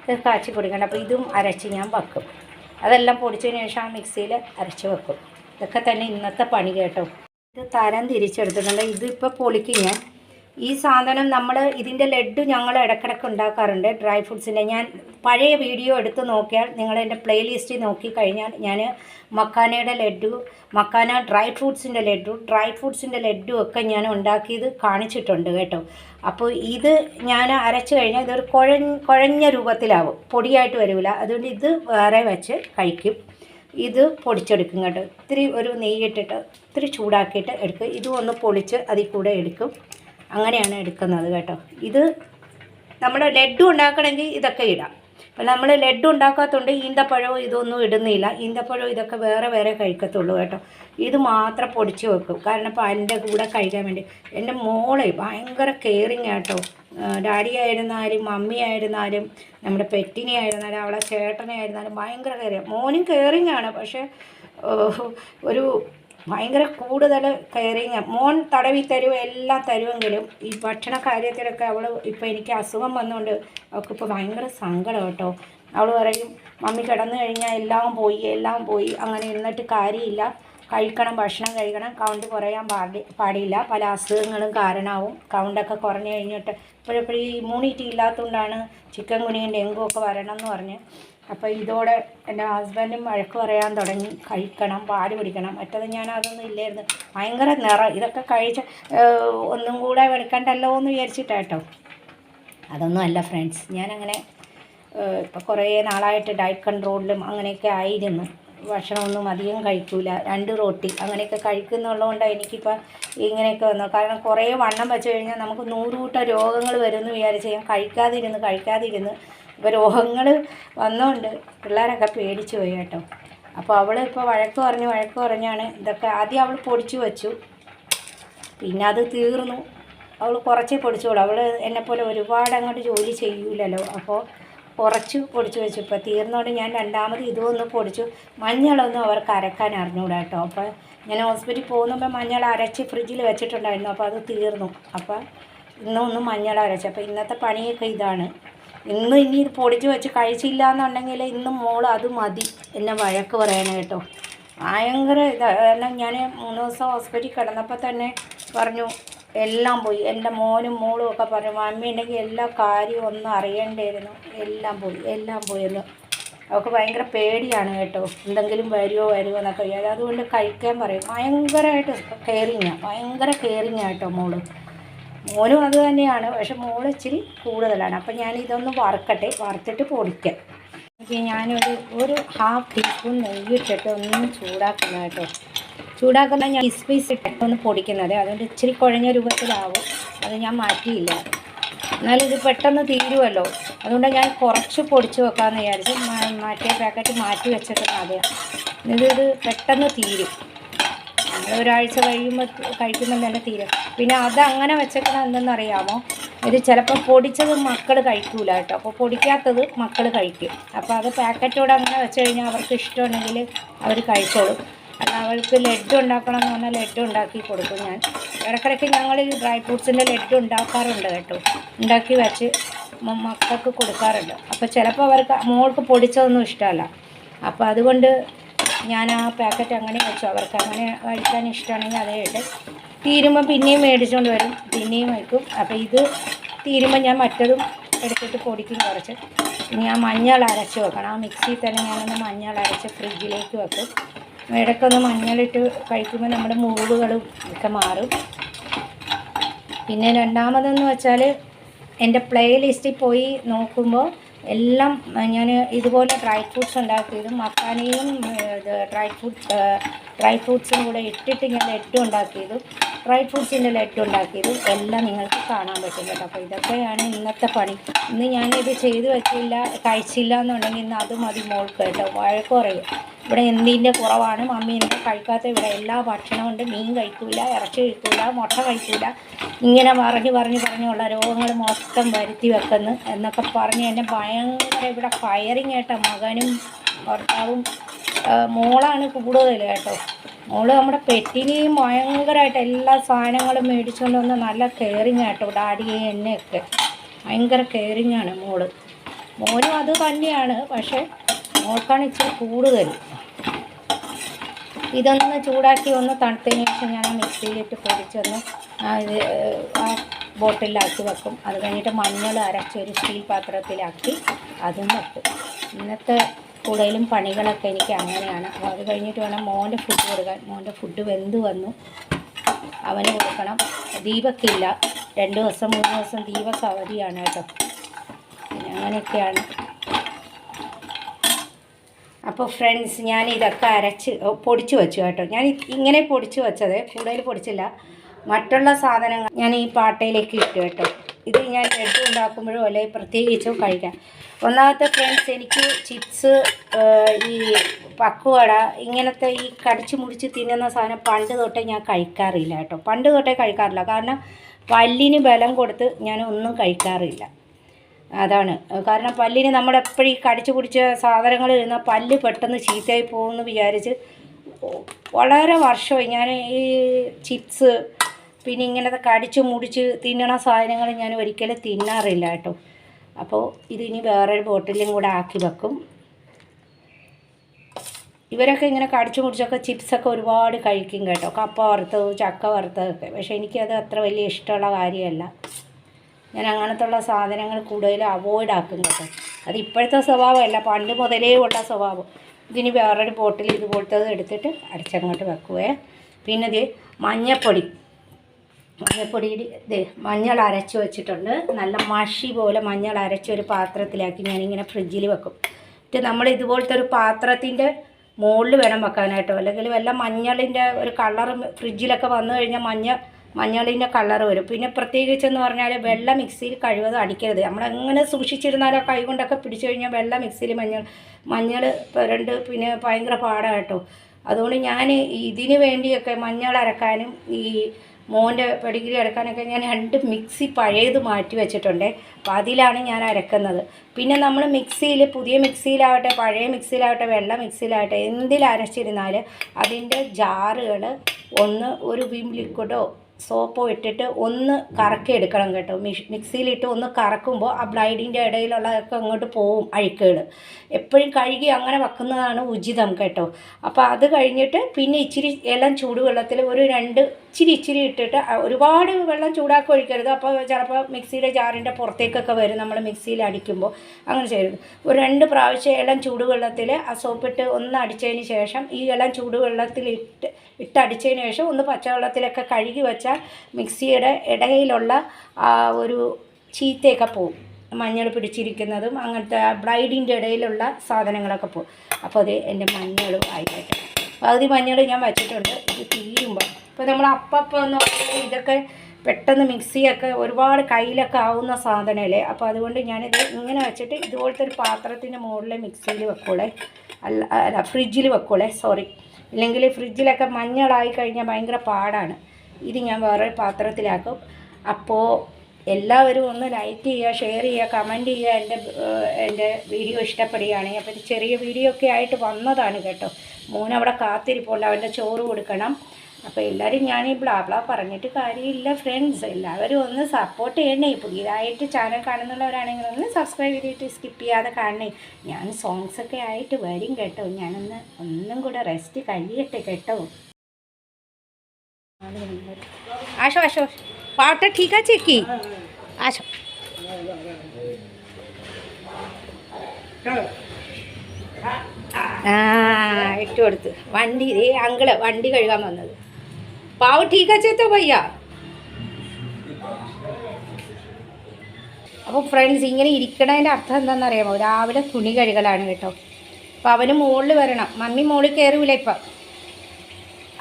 ഇത് കാച്ചി കുടിക്കേണ്ട. അപ്പോൾ ഇതും അരച്ച് ഞാൻ വെക്കും. അതെല്ലാം പൊടിച്ചതിന് ശേഷം ആ മിക്സിയിൽ അരച്ച് വെക്കും. ഇതൊക്കെ തന്നെ ഇന്നത്തെ പണി കേട്ടോ. ഇത് തരം തിരിച്ചെടുത്തിട്ടുണ്ട്. ഇതിപ്പോൾ പൊളിക്കും ഞാൻ. ഈ സാധനം നമ്മൾ ഇതിന്റെ ലഡ്ഡു ഞങ്ങൾ ഇടക്കിടക്ക് ഉണ്ടാക്കാറുണ്ട് ഡ്രൈ ഫ്രൂട്ട്സിന്റെ ഞാൻ പഴയ വീഡിയോ എടുത്ത് നോക്കിയാൽ നിങ്ങൾ എന്റെ പ്ലേലിസ്റ്റിൽ നോക്കി കഴിഞ്ഞാൽ ഞാൻ മക്കാനയുടെ ലഡ്ഡു മക്കാന ഡ്രൈ ഫ്രൂട്ട്സിന്റെ ലഡ്ഡു ഡ്രൈ ഫ്രൂട്ട്സിന്റെ ലഡ്ഡു ഒക്കെ ഞാൻ ഉണ്ടാക്കിയത് കാണിച്ചിട്ടുണ്ട് കേട്ടോ. അപ്പോൾ ഇത് ഞാൻ അരച്ചു കഴിഞ്ഞാൽ ഇതൊരു കുഴഞ്ഞ കുഴഞ്ഞ രൂപത്തിലാവും പൊടിയായിട്ട് വരില്ല അതുകൊണ്ട് ഇത് വേറെ വെച്ച് കഴിക്കും. ഇത് പൊടിച്ചെടുക്കും കേട്ടോ. ഇത്തിരി ഒരു നെയ്യിട്ടിട്ട് ഇത്തിരി ചൂടാക്കിയിട്ട് എടുക്കും. ഇതും ഒന്ന് പൊളിച്ച് അതിൽ കൂടെ എടുക്കും. അങ്ങനെയാണ് എടുക്കുന്നത് കേട്ടോ. ഇത് നമ്മൾ ലഡ്ഡു ഉണ്ടാക്കണമെങ്കിൽ ഇതൊക്കെ ഇടാം. അപ്പം നമ്മൾ ലഡ്ഡു ഉണ്ടാക്കാത്തതുകൊണ്ട് ഈന്തപ്പഴവും ഇതൊന്നും ഇടുന്നില്ല. ഈന്തപ്പഴവും ഇതൊക്കെ വേറെ വേറെ കഴിക്കത്തുള്ളൂ കേട്ടോ. ഇത് മാത്രം പൊടിച്ച് വെക്കും. കാരണം പാലിന്റെ കൂടെ കഴിക്കാൻ വേണ്ടി എന്റെ മോളെ ഭയങ്കര കെയറിങ് ആട്ടോ. ഡാഡി ആയിരുന്നാലും മമ്മി ആയിരുന്നാലും നമ്മുടെ പെറ്റിനെ ആയിരുന്നാലും അവളെ ചേട്ടനെ ആയിരുന്നാലും ഭയങ്കര കെയറിങ് മോനും കെയറിങ് ആണ്. പക്ഷേ ഒരു ഭയങ്കര കൂടുതൽ കെയറിങ് മോൻ തടവി തരും എല്ലാം തരുമെങ്കിലും ഈ ഭക്ഷണ കാര്യത്തിലൊക്കെ അവൾ ഇപ്പോൾ എനിക്ക് അസുഖം വന്നുകൊണ്ട് അവൾക്കിപ്പോൾ ഭയങ്കര സങ്കടം കേട്ടോ. അവൾ പറയും മമ്മി കിടന്നു കഴിഞ്ഞാൽ എല്ലാം പോയി എല്ലാം പോയി. അങ്ങനെ ഇരുന്നിട്ട് കാര്യമില്ല. കഴിക്കണം ഭക്ഷണം കഴിക്കണം. കൗണ്ട് കുറയാൻ പാടി പാടില്ല. പല അസുഖങ്ങളും കാരണമാവും കൗണ്ടൊക്കെ കുറഞ്ഞു കഴിഞ്ഞിട്ട് ഇപ്പോഴെപ്പോഴും ഈ ഇമ്മ്യൂണിറ്റി ഇല്ലാത്തതുകൊണ്ടാണ് ചിക്കൻ കുനിയും ഡെങ്കു ഒക്കെ വരണം എന്ന് പറഞ്ഞ് അപ്പോൾ ഇതോടെ എന്റെ ഹസ്ബൻഡും വഴക്ക് പറയാൻ തുടങ്ങി. കഴിക്കണം പാൽ പിടിക്കണം മറ്റത് ഞാൻ അതൊന്നും ഇല്ലായിരുന്നു. ഭയങ്കര നിറം. ഇതൊക്കെ കഴിച്ച ഒന്നും കൂടെ വെളുക്കണ്ടല്ലോ എന്ന് വിചാരിച്ചിട്ടാട്ടോ. അതൊന്നും അല്ല ഫ്രണ്ട്സ് ഞാനങ്ങനെ ഇപ്പോൾ കുറേ നാളായിട്ട് ഡയറ്റ് കൺട്രോളിലും അങ്ങനെയൊക്കെ ആയിരുന്നു. ഭക്ഷണമൊന്നും അധികം കഴിക്കൂല. രണ്ട് റൊട്ടി അങ്ങനെയൊക്കെ കഴിക്കുന്നുള്ളതുകൊണ്ടാണ് എനിക്കിപ്പോൾ ഇങ്ങനെയൊക്കെ വന്നു. കാരണം കുറേ വണ്ണം വെച്ച് കഴിഞ്ഞാൽ നമുക്ക് നൂറ് കൂട്ടം രോഗങ്ങൾ വരുമെന്ന് വിചാരിച്ച് ഞാൻ കഴിക്കാതിരുന്ന് കഴിക്കാതിരുന്ന് ഇപ്പോൾ രോഗങ്ങൾ വന്നുകൊണ്ട് പിള്ളേരൊക്കെ പേടിച്ചു പോയി കേട്ടോ. അപ്പോൾ അവൾ ഇപ്പോൾ വഴക്ക് പറഞ്ഞ് വഴക്ക് പറഞ്ഞാണ് ഇതൊക്കെ ആദ്യം അവൾ പൊടിച്ചു വെച്ചു. പിന്നെ അത് തീർന്നു. അവൾ കുറച്ചേ പൊടിച്ചോളൂ. അവൾ എന്നെപ്പോലെ ഒരുപാട് അങ്ങോട്ട് ജോലി ചെയ്യൂലല്ലോ. അപ്പോൾ കുറച്ച് പൊടിച്ചു വെച്ചു. ഇപ്പോൾ തീർന്നോണ്ട് ഞാൻ രണ്ടാമത് ഇതൊന്ന് പൊടിച്ചു. മഞ്ഞളൊന്നും അവർക്ക് അരക്കാൻ അറിഞ്ഞൂടാ കേട്ടോ. അപ്പോൾ ഞാൻ ഹോസ്പിറ്റലിൽ പോകുമ്പോൾ മഞ്ഞൾ അരച്ച് ഫ്രിഡ്ജിൽ വെച്ചിട്ടുണ്ടായിരുന്നു. അപ്പോൾ അത് തീർന്നു. അപ്പോൾ ഇന്നൊന്നും മഞ്ഞൾ അരച്ചു. അപ്പോൾ ഇന്നത്തെ പണിയൊക്കെ ഇതാണ്. ഇന്ന് ഇനി ഇത് പൊടിച്ച് വെച്ച് കഴിച്ചില്ല എന്നുണ്ടെങ്കിൽ ഇന്ന് മോൾ അത് മതി എന്നെ വഴക്ക് പറയണം കേട്ടോ. ഭയങ്കര കാരണം ഞാൻ മൂന്ന് ദിവസം ഹോസ്പിറ്റലിൽ കിടന്നപ്പോൾ തന്നെ പറഞ്ഞു എല്ലാം പോയി. എന്റെ മോനും മോളും ഒക്കെ പറഞ്ഞു മമ്മി ഉണ്ടെങ്കിൽ എല്ലാ കാര്യവും ഒന്നും അറിയണ്ടായിരുന്നു. എല്ലാം പോയി എല്ലാം പോയെന്ന് അവൾക്ക് ഭയങ്കര പേടിയാണ് കേട്ടോ. എന്തെങ്കിലും വരുമോ വരുമോ എന്നൊക്കെ. അതുകൊണ്ട് കഴിക്കാൻ പറയും. ഭയങ്കരമായിട്ട് കെയറിങ്ങാണ് ഭയങ്കര കെയറിങ്ങാണ് കേട്ടോ മോൾ. മോനും അത് തന്നെയാണ് പക്ഷെ മോൾ ഇച്ചിരി കൂടുതലാണ്. അപ്പം ഞാൻ ഇതൊന്ന് വറുക്കട്ടെ വറുത്തിട്ട് പൊടിക്കാം. ഓക്കെ ഞാനൊരു ഒരു ഹാഫ് ടീസ്പൂൺ നെയ്യ് ഇട്ടിട്ട് ഒന്ന് ചൂടാക്കുന്ന കേട്ടോ. ചൂടാക്കുന്ന ഞാൻ പീസ് ഇട്ടിട്ട് ഒന്ന് പൊടിക്കുന്നത്. അതുകൊണ്ട് ഇച്ചിരി കുഴഞ്ഞ രൂപത്തിലാവും. അത് ഞാൻ മാറ്റിയില്ല. എന്നാലും ഇത് പെട്ടെന്ന് തീരുമല്ലോ അതുകൊണ്ട് ഞാൻ കുറച്ച് പൊടിച്ച് വെക്കാമെന്ന് വിചാരിച്ചു മറ്റേ പാക്കറ്റ് മാറ്റി വെച്ചിട്ട് മതിയാണ് ഇത് പെട്ടെന്ന് തീരും. ഒരാഴ്ച കഴിയുമ്പോൾ കഴിക്കുമ്പോൾ തന്നെ തീരും. പിന്നെ അത് അങ്ങനെ വെച്ചേക്കണം എന്തെന്നറിയാമോ? ഇത് ചിലപ്പോൾ പൊടിച്ചത് മക്കൾ കഴിക്കൂല കേട്ടോ. അപ്പോൾ പൊടിക്കാത്തത് മക്കൾ കഴിക്കും. അപ്പോൾ അത് പാക്കറ്റോടെ അങ്ങനെ വെച്ച് കഴിഞ്ഞാൽ അവർക്ക് ഇഷ്ടമുണ്ടെങ്കിൽ അവർ കഴിച്ചോളും. അല്ല അവൾക്ക് ലഡ്ഡു ഉണ്ടാക്കണം എന്ന് പറഞ്ഞാൽ ലഡ്ഡു ഉണ്ടാക്കി കൊടുക്കും ഞാൻ. ഇടയ്ക്കിടയ്ക്ക് ഞങ്ങൾ ഈ ഡ്രൈ ഫ്രൂട്ട്സിന്റെ ലഡ്ഡു ഉണ്ടാക്കാറുണ്ട് കേട്ടോ. ഉണ്ടാക്കി വെച്ച് മക്കൾക്ക് കൊടുക്കാറുണ്ട്. അപ്പോൾ ചിലപ്പോൾ അവർക്ക് മോൾക്ക് പൊടിച്ചതൊന്നും ഇഷ്ടമല്ല. അപ്പോൾ അതുകൊണ്ട് ഞാൻ ആ പാക്കറ്റ് അങ്ങനെ വെച്ചു. അവർക്ക് അങ്ങനെ കഴിക്കാൻ ഇഷ്ടമാണെങ്കിൽ അതേ ഇട്ട് തീരുമ്പോൾ പിന്നെയും മേടിച്ചുകൊണ്ട് വരും. പിന്നെയും വയ്ക്കും. അപ്പോൾ ഇത് തീരുമ്പോൾ ഞാൻ മറ്റതും എടുത്തിട്ട് പൊടിക്കും കുറച്ച്. ഇനി ആ മഞ്ഞൾ അരച്ച് വെക്കണം. ആ മിക്സിയിൽ തന്നെ ഞാനൊന്ന് മഞ്ഞൾ അരച്ച് ഫ്രിഡ്ജിലേക്ക് വെക്കും. ഇടയ്ക്കൊന്ന് മഞ്ഞളിട്ട് കഴിക്കുമ്പോൾ നമ്മുടെ മുറിവുകളും ഒക്കെ മാറും. പിന്നെ രണ്ടാമതെന്ന് വെച്ചാൽ എന്റെ പ്ലേ ലിസ്റ്റിൽ പോയി നോക്കുമ്പോൾ എല്ലാം ഞാൻ ഇതുപോലെ ഡ്രൈ ഫ്രൂട്ട്സ് ഉണ്ടാക്കിയതും മക്കാനയും ഇത് ഡ്രൈ ഫ്രൂട്ട്സ് ഡ്രൈ ഫ്രൂട്ട്സും കൂടെ ഇട്ടിട്ട് ഞാൻ ലഡ്ഡു ഉണ്ടാക്കിയത്. ഡ്രൈ ഫ്രൂട്ട്സിന്റെ ലഡ്ഡു ഉണ്ടാക്കിയത്. എല്ലാം നിങ്ങൾക്ക് കാണാൻ പറ്റും കേട്ടോ. അപ്പോൾ ഇതൊക്കെയാണ് ഇന്നത്തെ പണി. ഇന്ന് ഞാനിത് ചെയ്ത് വെച്ചില്ല കഴിച്ചില്ല എന്നുണ്ടെങ്കിൽ ഇന്ന് അത് മതി മോൾക്ക് കേട്ടോ. വഴക്ക് പറയും. ഇവിടെ എന്തിന്റെ കുറവാണ്? മമ്മി എനിക്ക് കഴിക്കാത്ത ഇവിടെ എല്ലാ ഭക്ഷണമുണ്ട് മീൻ കഴിക്കൂല ഇറച്ചി കഴിക്കൂല മുട്ട കഴിക്കൂല. ഇങ്ങനെ പറഞ്ഞ് പറഞ്ഞ് പറഞ്ഞുള്ള രോഗങ്ങൾ മൊത്തം വരുത്തി വെക്കുന്നു എന്നൊക്കെ പറഞ്ഞ് എന്നെ ഭയങ്കര ഇവിടെ ഫയറിങ് കേട്ടോ. മകനും ഭർത്താവും മോളാണ് കൂടുതൽ കേട്ടോ. മോൾ നമ്മുടെ പെറ്റിനെയും ഭയങ്കരമായിട്ട് എല്ലാ സാധനങ്ങളും മേടിച്ചുകൊണ്ട് വന്ന് നല്ല കെയറിങ് കേട്ടോ ഡാഡിയെ എന്നെയൊക്കെ. ഭയങ്കര കെയറിങ് ആണ് മോൾ. മോനും അത് തന്നെയാണ് പക്ഷേ മോൾക്കാണ് ഇച്ചിരി കൂടുതൽ ഇതൊന്ന് ചൂടാക്കി ഒന്ന് തണുത്തതിന് ശേഷം ഞാൻ മിക്സിയിലിട്ട് പൊടിച്ചൊന്ന് ഇത് ആ ബോട്ടിലാക്കി വെക്കും. അത് കഴിഞ്ഞിട്ട് മഞ്ഞൾ അരച്ചൊരു സ്റ്റീൽ പാത്രത്തിലാക്കി അതും വെക്കും. ഇന്നത്തെ കൂടുതലും പണികളൊക്കെ എനിക്ക് അങ്ങനെയാണ്. അപ്പോൾ അത് കഴിഞ്ഞിട്ട് വേണം മോന്റെ ഫുഡ് കൊടുക്കാൻ. മോന്റെ ഫുഡ് വെന്ത് വന്നു. അവന് കൊടുക്കണം. ദീപക്കില്ല രണ്ട് ദിവസം മൂന്ന് ദിവസം ദീപക്ക് അവധിയാണ് കേട്ടോ. പിന്നെ അങ്ങനെയൊക്കെയാണ്. അപ്പോൾ ഫ്രണ്ട്സ് ഞാൻ ഇതൊക്കെ അരച്ച് പൊടിച്ചു വെച്ചു കേട്ടോ. ഞാൻ ഇങ്ങനെ പൊടിച്ച് വെച്ചത്. കൂടുതൽ പൊടിച്ചില്ല. മറ്റുള്ള സാധനങ്ങൾ ഞാൻ ഈ പാട്ടയിലേക്ക് ഇട്ടു കേട്ടോ. ഇത് ഞാൻ ലഡ്ഡു ഉണ്ടാക്കുമ്പോഴോ അല്ലെങ്കിൽ പ്രത്യേകിച്ചോ കഴിക്കാം. ഒന്നാമത്തെ ഫ്രണ്ട്സ് എനിക്ക് ചിപ്സ് ഈ പക്കുവട ഇങ്ങനത്തെ ഈ കടിച്ചു മുടിച്ച് തിന്നുന്ന സാധനം പണ്ട് തൊട്ടേ ഞാൻ കഴിക്കാറില്ല കേട്ടോ. പണ്ട് തൊട്ടേ കഴിക്കാറില്ല. കാരണം പല്ലിന് ബലം കൊടുത്ത് ഞാൻ ഒന്നും കഴിക്കാറില്ല. അതാണ്. കാരണം പല്ലിന് നമ്മളെപ്പോഴും ഈ കടിച്ചു കുടിച്ച സാധനങ്ങൾ ഇരുന്ന പല്ല് പെട്ടെന്ന് ചീത്തയായി പോകുമെന്ന് വിചാരിച്ച് വളരെ വർഷമായി ഞാൻ ഈ ചിപ്സ് പിന്നെ ഇങ്ങനത്തെ കടിച്ച് മുടിച്ച് തിന്നണ സാധനങ്ങൾ ഞാൻ ഒരിക്കലും തിന്നാറില്ല കേട്ടോ. അപ്പോൾ ഇതിനി വേറൊരു ബോട്ടിലും കൂടെ ആക്കി വെക്കും. ഇവരൊക്കെ ഇങ്ങനെ കടിച്ചു മുടിച്ചൊക്കെ ചിപ്സൊക്കെ ഒരുപാട് കഴിക്കും കേട്ടോ. കപ്പ വറുത്തതും ചക്ക വറുത്തതൊക്കെ. പക്ഷേ എനിക്കത് അത്ര വലിയ ഇഷ്ടമുള്ള കാര്യമല്ല. ഞാൻ അങ്ങനത്തുള്ള സാധനങ്ങൾ കൂടുതൽ അവോയ്ഡ് ആക്കും കേട്ടോ. അത് ഇപ്പോഴത്തെ സ്വഭാവമല്ല. പണ്ട് മുതലേ ഉള്ള സ്വഭാവം. ഇതിന് വേറൊരു ബോട്ടിൽ ഇതുപോലത്തത് എടുത്തിട്ട് അടിച്ചങ്ങോട്ട് വെക്കുവേ. പിന്നെ ഇത് മഞ്ഞപ്പൊടി. മഞ്ഞപ്പൊടിയിൽ ഇത് മഞ്ഞൾ അരച്ച് വെച്ചിട്ടുണ്ട്. നല്ല മഷി പോലെ മഞ്ഞൾ അരച്ച് ഒരു പാത്രത്തിലാക്കി ഞാനിങ്ങനെ ഫ്രിഡ്ജിൽ വെക്കും. എന്നിട്ട് നമ്മൾ ഇതുപോലത്തെ ഒരു പാത്രത്തിന്റെ മുകളിൽ വേണം വെക്കാനായിട്ടോ. അല്ലെങ്കിൽ വല്ല മഞ്ഞളിന്റെ ഒരു കളർ ഫ്രിഡ്ജിലൊക്കെ വന്നു കഴിഞ്ഞാൽ മഞ്ഞ മഞ്ഞളിന്റെ കളർ വരും. പിന്നെ പ്രത്യേകിച്ചെന്ന് പറഞ്ഞാൽ വെള്ളം മിക്സിയിൽ കഴിവതും അടിക്കരുത്. നമ്മളെങ്ങനെ സൂക്ഷിച്ചിരുന്നാലോ കൈ കൊണ്ടൊക്കെ പിടിച്ചു കഴിഞ്ഞാൽ വെള്ളം മിക്സിയിൽ മഞ്ഞൾ മഞ്ഞൾ പുരണ്ട് പിന്നെ ഭയങ്കര പാടാണ് കേട്ടോ. അതുകൊണ്ട് ഞാൻ ഇതിന് വേണ്ടിയൊക്കെ മഞ്ഞൾ അരക്കാനും ഈ മോന്റെ പെഡിഗ്രി അരക്കാനൊക്കെ ഞാൻ രണ്ട് മിക്സി പഴയത് മാറ്റി വെച്ചിട്ടുണ്ട്. അപ്പോൾ അതിലാണ് ഞാൻ അരക്കുന്നത്. പിന്നെ നമ്മൾ മിക്സിയിൽ പുതിയ മിക്സിയിലാവട്ടെ പഴയ മിക്സിയിലാവട്ടെ വെള്ള മിക്സിയിലാവട്ടെ എന്തിൽ അരച്ചിരുന്നാൽ അതിന്റെ ജാറുകൾ ഒന്ന് ഒരു വിം ലിക്വിഡോ സോപ്പോ ഇട്ടിട്ട് ഒന്ന് കറക്കി എടുക്കണം കേട്ടോ. മിഷ് മിക്സിയിലിട്ട് ഒന്ന് കറക്കുമ്പോൾ ആ ബ്ലൈഡിന്റെ ഇടയിലുള്ളതൊക്കെ അങ്ങോട്ട് പോവും അഴുക്കുകൾ. എപ്പോഴും കഴുകി അങ്ങനെ വെക്കുന്നതാണ് ഉചിതം കേട്ടോ. അപ്പോൾ അത് കഴിഞ്ഞിട്ട് പിന്നെ ഇച്ചിരി ഇളം ചൂടുവെള്ളത്തിൽ ഒരു രണ്ട് ഇച്ചിരി ഇച്ചിരി ഇട്ടിട്ട് ഒരുപാട് വെള്ളം ചൂടാക്കി ഒഴിക്കരുത്. അപ്പോൾ ചിലപ്പോൾ മിക്സിയുടെ ജാറിന്റെ പുറത്തേക്കൊക്കെ വരും നമ്മൾ മിക്സിയിൽ അടിക്കുമ്പോൾ. അങ്ങനെ ചെയ്യരുത്. ഒരു രണ്ട് പ്രാവശ്യം ഇളം ചൂടുവെള്ളത്തിൽ ആ സോപ്പിട്ട് ഒന്ന് അടിച്ചതിന് ശേഷം ഈ ഇളം ചൂടുവെള്ളത്തിൽ ഇട്ട് ഇട്ടടിച്ചതിന് ശേഷം ഒന്ന് പച്ചവെള്ളത്തിലൊക്കെ കഴുകി വെച്ചാൽ മിക്സിയുടെ ഇടയിലുള്ള ഒരു ചീത്തയൊക്കെ പോവും. മഞ്ഞൾ പിടിച്ചിരിക്കുന്നതും അങ്ങനത്തെ ബ്ലൈഡിന്റെ ഇടയിലുള്ള സാധനങ്ങളൊക്കെ പോകും അപ്പോൾ അത് എന്റെ മഞ്ഞളും ആയിക്കോട്ടെ. പകുതി മഞ്ഞൾ ഞാൻ വെച്ചിട്ടുണ്ട്. ഇത് തീരുമ്പോൾ ഇപ്പോൾ നമ്മൾ അപ്പം എന്ന് പറഞ്ഞാൽ ഇതൊക്കെ പെട്ടെന്ന് മിക്സിയൊക്കെ ഒരുപാട് കയ്യിലൊക്കെ ആവുന്ന സാധനമല്ലേ? അപ്പോൾ അതുകൊണ്ട് ഞാനിത് ഇങ്ങനെ വെച്ചിട്ട് ഇതുപോലത്തെ ഒരു പാത്രത്തിന്റെ മുകളിൽ മിക്സിയിൽ വെക്കോളെ അല്ല അല്ല ഫ്രിഡ്ജിൽ വെക്കോളെ സോറി. ഇല്ലെങ്കിൽ ഫ്രിഡ്ജിലൊക്കെ മഞ്ഞളായി കഴിഞ്ഞാൽ ഭയങ്കര പാടാണ്. ഇത് ഞാൻ വേറെ പാത്രത്തിലാക്കും. അപ്പോൾ എല്ലാവരും ഒന്ന് ലൈക്ക് ചെയ്യുക ഷെയർ ചെയ്യുക കമന്റ് ചെയ്യുക എന്റെ എന്റെ വീഡിയോ ഇഷ്ടപ്പെടുകയാണെങ്കിൽ. അപ്പോൾ ചെറിയ വീഡിയോ ഒക്കെ ആയിട്ട് വന്നതാണ് കേട്ടോ. മോൻ അവിടെ കാത്തിരിപ്പുണ്ട് അവന്റെ ചോറ് കൊടുക്കണം. അപ്പോൾ എല്ലാവരും ഞാൻ ഈ ബ്ലാ ബ്ലാ പറഞ്ഞിട്ട് കാര്യമില്ല ഫ്രണ്ട്സ് എല്ലാവരും ഒന്ന് സപ്പോർട്ട് ചെയ്യണേ. പുതിയതായിട്ട് ചാനൽ കാണുന്നുള്ളവരാണെങ്കിൽ ഒന്ന് സബ്സ്ക്രൈബ് ചെയ്തിട്ട് സ്കിപ്പ് ചെയ്യാതെ കാണണേ. ഞാൻ സോങ്സൊക്കെ ആയിട്ട് വരും കേട്ടോ. ഞാനൊന്ന് ഒന്നും കൂടെ റെസ്റ്റ് കഴിയട്ടെ കേട്ടോ. আসো আসো। পাওয়ারটা ঠিক আছে কি? আসো। ആ ഇട്ട് കൊടുത്ത് വണ്ടി ഏ അങ്കിൾ വണ്ടി കഴുകാൻ വന്നത്। പാവ് ടീക്കാച്ചേത്തോ പയ്യ അപ്പോൾ ഫ്രണ്ട്സ് ഇങ്ങനെ ഇരിക്കണതിന്റെ അർത്ഥം എന്താണെന്ന് അറിയാമോ രാവിലെ തുണി കഴുകലാണ് കേട്ടോ. അപ്പോൾ അവന് മുകളിൽ വരണം. മമ്മി മുകളിൽ കയറൂല ഇപ്പം.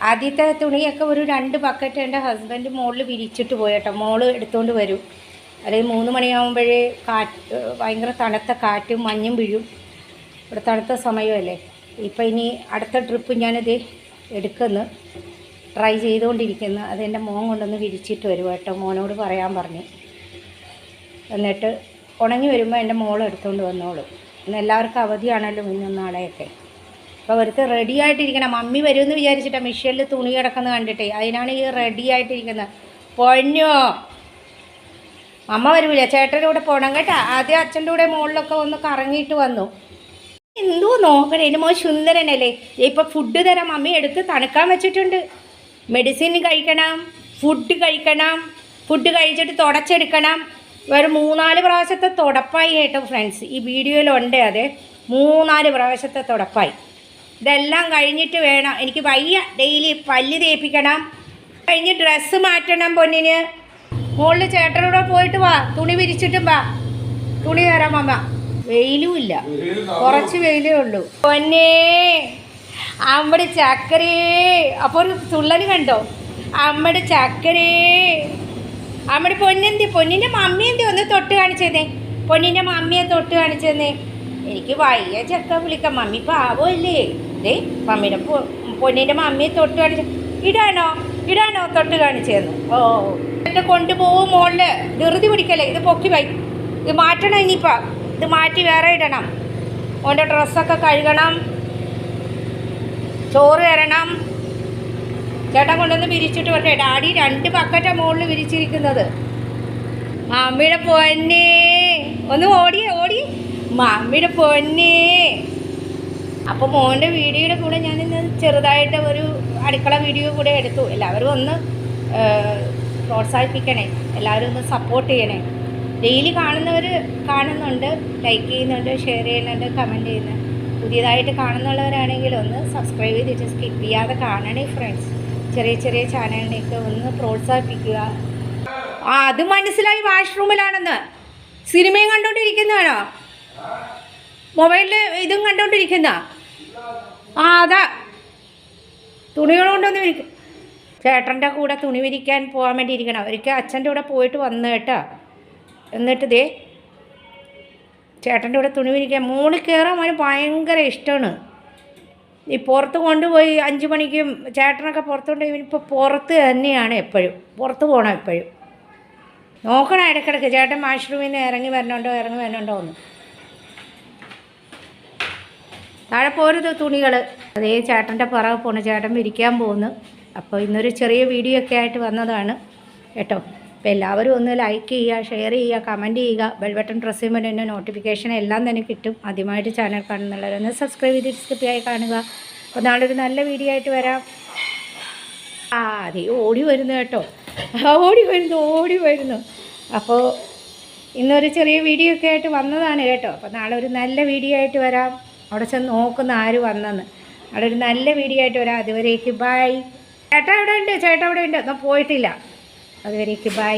ആദ്യത്തെ തുണിയൊക്കെ ഒരു രണ്ട് ബക്കറ്റ് എന്റെ ഹസ്ബൻഡ് മുകളിൽ വിരിച്ചിട്ട് പോയി കേട്ടോ മോൾ എടുത്തുകൊണ്ട് വരും. അല്ലെങ്കിൽ മൂന്ന് മണിയാകുമ്പോഴേ കാറ്റ് ഭയങ്കര തണുത്ത കാറ്റും മഞ്ഞും വീഴും. ഇവിടെ തണുത്ത സമയമല്ലേ. ഇപ്പം ഇനി അടുത്ത ട്രിപ്പ് ഞാനിത് എടുക്കുന്നു. ട്രൈ ചെയ്തുകൊണ്ടിരിക്കുന്നു അതെന്റെ മോൻ കൊണ്ടൊന്ന് വിരിച്ചിട്ട് വരും കേട്ടോ. മോനോട് പറയാൻ പറഞ്ഞു. എന്നിട്ട് ഉണങ്ങി വരുമ്പോൾ എന്റെ മോൾ എടുത്തുകൊണ്ട് വന്നോളൂ. ഇന്ന് എല്ലാവർക്കും അവധിയാണല്ലോ ഇന്നും നാളെയൊക്കെ. അപ്പോൾ അവർക്ക് റെഡി ആയിട്ടിരിക്കണം. മമ്മി വരുമെന്ന് വിചാരിച്ചിട്ടാണ് മിഷീനിൽ തുണി കിടക്കുന്നത് കണ്ടിട്ടേ. അതിനാണ് ഈ റെഡി ആയിട്ടിരിക്കുന്നത്. പൊന്നോ? അമ്മ വരൂല. ചേട്ടന്റെ കൂടെ പോകണം കേട്ടോ. ആദ്യം അച്ഛന്റെ കൂടെ മുകളിലൊക്കെ ഒന്ന് കറങ്ങിയിട്ട് വന്നു. എന്തോ നോക്കണേ? എന്റെ മോൻ സുന്ദരനല്ലേ? ഇപ്പം ഫുഡ് തരാം മമ്മി എടുത്ത് തണുക്കാൻ വെച്ചിട്ടുണ്ട്. മെഡിസിൻ കഴിക്കണം ഫുഡ് കഴിക്കണം ഫുഡ് കഴിച്ചിട്ട് തുടച്ചെടുക്കണം. വേറെ മൂന്നാൽ പ്രാവശ്യത്തെ തുടപ്പായി കേട്ടോ ഫ്രണ്ട്സ് ഈ വീഡിയോയിലുണ്ട് അതെ. മൂന്നാൽ പ്രാവശ്യത്തെ തുടപ്പായി. ഇതെല്ലാം കഴിഞ്ഞിട്ട് വേണം. എനിക്ക് വയ്യ. ഡെയിലി പല്ല് തേപ്പിക്കണം. കഴിഞ്ഞ് ഡ്രസ്സ് മാറ്റണം പൊന്നിന്. മുകളിൽ ചേട്ടനോടെ പോയിട്ട് വാ. തുണി വിരിച്ചിട്ടും വാ. തുണി തരാം അമ്മ വെയിലും ഇല്ല. കുറച്ച് വെയിലേ ഉള്ളൂ. പൊന്നേ അമ്മടെ ചക്കരേ. അപ്പോൾ ഒരു തുള്ളൽ കണ്ടോ? അമ്മടെ ചക്കരേ. അമ്മടെ പൊന്നെന്തി? പൊന്നിന്റെ മമ്മി എന്തി ഒന്ന് തൊട്ട് കാണിച്ചതേ പൊന്നിന്റെ മമ്മിയെ തൊട്ട് കാണിച്ചതേ എനിക്ക് വയ്യ ചക്ക വിളിക്കാം മമ്മി പാവമല്ലേ ദേ മമ്മീന്റെ പൊ- പൊന്നിന്റെ മമ്മിയെ തൊട്ട് കാണിച്ചു ഇടാനോ? ഇടാനോ? തൊട്ട് കാണിച്ചതെന്ന് ഓ എന്നെ കൊണ്ടുപോകും മോളിൽ. ധൃതി പിടിക്കല്ലേ? ഇത് പൊക്കി വൈ ഇത് മാറ്റണം ഇനിയിപ്പോൾ ഇത് മാറ്റി വേറെ ഇടണം. ഓന്റെ ഡ്രസ്സൊക്കെ കഴുകണം. ചോറ് തരണം. ചേട്ടൻ കൊണ്ടുവന്ന് വിരിച്ചിട്ട് വരട്ടെ. ഡാഡി രണ്ട് ബക്കറ്റാ മുകളിൽ വിരിച്ചിരിക്കുന്നത്. മമ്മിയുടെ പൊന്നേ. ഒന്ന് ഓടിയേ ഓടി. മമ്മിയുടെ പൊന്നേ. അപ്പോൾ മോന്റെ വീഡിയോയുടെ കൂടെ ഞാനിന്ന് ചെറുതായിട്ട് ഒരു അടുക്കള വീഡിയോ കൂടെ എടുത്തു. എല്ലാവരും ഒന്ന് പ്രോത്സാഹിപ്പിക്കണേ. എല്ലാവരും ഒന്ന് സപ്പോർട്ട് ചെയ്യണേ. ഡെയിലി കാണുന്നവർ കാണുന്നുണ്ട് ലൈക്ക് ചെയ്യുന്നുണ്ട് ഷെയർ ചെയ്യുന്നുണ്ട് കമന്റ് ചെയ്യുന്നുണ്ട് പുതിയതായിട്ട് കാണുന്നുള്ളവരാണെങ്കിൽ ഒന്ന് സബ്സ്ക്രൈബ് ചെയ്തിട്ട് സ്കിപ്പ് ചെയ്യാതെ കാണണേ ഫ്രണ്ട്സ് ചെറിയ ചെറിയ ചാനലിനെയൊക്കെ ഒന്ന് പ്രോത്സാഹിപ്പിക്കുക. ആ അത് മനസ്സിലായി വാഷ്റൂമിലാണെന്ന്. സിനിമയും കണ്ടോണ്ടിരിക്കുന്നതാണോ? മൊബൈലിൽ ഇതും കണ്ടോണ്ടിരിക്കുന്ന ആ അതാ. തുണികൾ കൊണ്ടൊന്ന് വിരിക്കും. ചേട്ടന്റെ കൂടെ തുണി വിരിക്കാൻ പോകാൻ വേണ്ടി ഇരിക്കണം. ഒരിക്കൽ അച്ഛന്റെ കൂടെ പോയിട്ട് വന്നു കേട്ടോ. എന്നിട്ട് ദേ ചേട്ടന്റെ കൂടെ തുണി വിരിക്കാൻ. മോളിൽ കയറാൻ അവന് ഭയങ്കര ഇഷ്ടമാണ്. ഈ പുറത്ത് കൊണ്ടുപോയി അഞ്ച് മണിക്കും ചേട്ടനൊക്കെ പുറത്തുകൊണ്ട് ഇവനിപ്പോൾ പുറത്ത് തന്നെയാണ് എപ്പോഴും. പുറത്ത് പോകണം എപ്പോഴും. നോക്കണം ഇടയ്ക്കിടയ്ക്ക്. ചേട്ടൻ വാഷ്റൂമിൽ നിന്ന് ഇറങ്ങി വരണുണ്ടോ ഇറങ്ങി വരണുണ്ടോ എന്ന്. താഴെ പോരുത് തുണികൾ അതേ ചേട്ടന്റെ പുറകെ പോണ. ചേട്ടൻ വിരിക്കാൻ പോകുന്നു അപ്പോൾ ഇന്നൊരു ചെറിയ വീഡിയോ ഒക്കെ ആയിട്ട് വന്നതാണ് കേട്ടോ. അപ്പോൾ എല്ലാവരും ഒന്ന് ലൈക്ക് ചെയ്യുക ഷെയർ ചെയ്യുക കമന്റ് ചെയ്യുക. ബെൽബട്ടൺ പ്രസ് ചെയ്യുമ്പോൾ തന്നെ നോട്ടിഫിക്കേഷൻ എല്ലാം തന്നെ കിട്ടും. ആദ്യമായിട്ട് ചാനൽ കാണുന്നുള്ളവരൊന്ന് സബ്സ്ക്രൈബ് ചെയ്തിട്ട് സ്കിപ്പായി കാണുക. അപ്പോൾ നാളെ ഒരു നല്ല വീഡിയോ ആയിട്ട് വരാം. ആ അതെ ഓടി വരുന്നു കേട്ടോ. ഓടി വരുന്നു ഓടി വരുന്നു. അപ്പോൾ ഇന്നൊരു ചെറിയ വീഡിയോ ഒക്കെ ആയിട്ട് വന്നതാണ് കേട്ടോ. അപ്പോൾ നാളെ ഒരു നല്ല വീഡിയോ ആയിട്ട് വരാം. അവിടെ ചെന്ന് നോക്കുന്ന ആര് വന്നെന്ന്. അവിടെ ഒരു നല്ല വീഡിയോ ആയിട്ട് വരാം അതുവരേക്ക് ബായ് ചേട്ടാ ഇവിടെ ഉണ്ട് ചേട്ടാ ഇവിടെ ഉണ്ട്. എന്നാൽ പോയിട്ടില്ല. അതുവരേക്ക് ബൈ